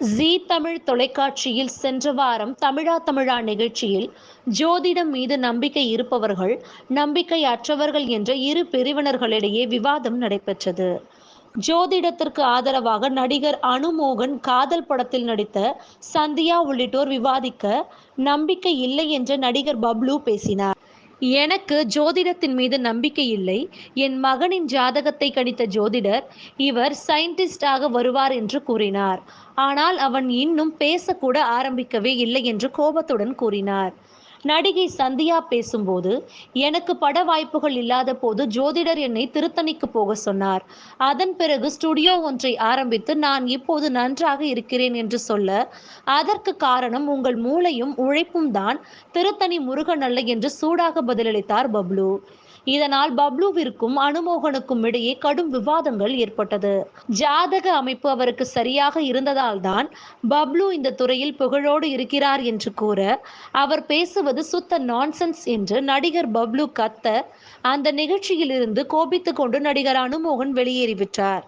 ஜீ தமிழ் தொலைக்காட்சியில் சென்ற வாரம் தமிழா தமிழா நிகழ்ச்சியில் ஜோதிடம் மீது நம்பிக்கை இருப்பவர்கள் நம்பிக்கை அற்றவர்கள் என்ற இரு பிரிவினர்களிடையே விவாதம் நடைபெற்றது. ஜோதிடத்திற்கு ஆதரவாக நடிகர் அனுமோகன் காதல் படத்தில் நடித்த சந்தியா உள்ளிட்டோர் விவாதிக்க நம்பிக்கை இல்லை என்று நடிகர் பப்ளு பேசினார். எனக்கு ஜோதிடத்தின் மீது நம்பிக்கை இல்லை. என் மகனின் ஜாதகத்தை கணித்த ஜோதிடர் இவர் சயின்டிஸ்டாக வருவார் என்று கூறினார். ஆனால் அவன் இன்னும் பேசக்கூட ஆரம்பிக்கவே இல்லை என்று கோபத்துடன் கூறினார். நடிகை சந்தியா பேசும்போது எனக்கு பட வாய்ப்புகள் இல்லாத போது ஜோதிடர் என்னை திருத்தணிக்கு போக சொன்னார். அதன் பிறகு ஸ்டுடியோ ஒன்றை ஆரம்பித்து நான் இப்போது நன்றாக இருக்கிறேன் என்று சொல்ல அதற்கு காரணம் உங்கள் மூளையும் உழைப்பும் தான். திருத்தணி முருகன் அல்ல என்று சூடாக பதிலளித்தார் பப்ளு. இதனால் பப்ளுவிற்கும் அனுமோகனுக்கும் இடையே கடும் விவாதங்கள் ஏற்பட்டது. ஜாதக அமைப்பு அவருக்கு சரியாக இருந்ததால் தான் பப்ளு இந்த துறையில் புகழோடு இருக்கிறார் என்று கூற அவர் பேசுவது சுத்த நான்சென்ஸ் என்று நடிகர் பப்ளு கத்த அந்த நிகழ்ச்சியிலிருந்து கோபித்துக் கொண்டு நடிகர் அனுமோகன் வெளியேறிவிட்டார்.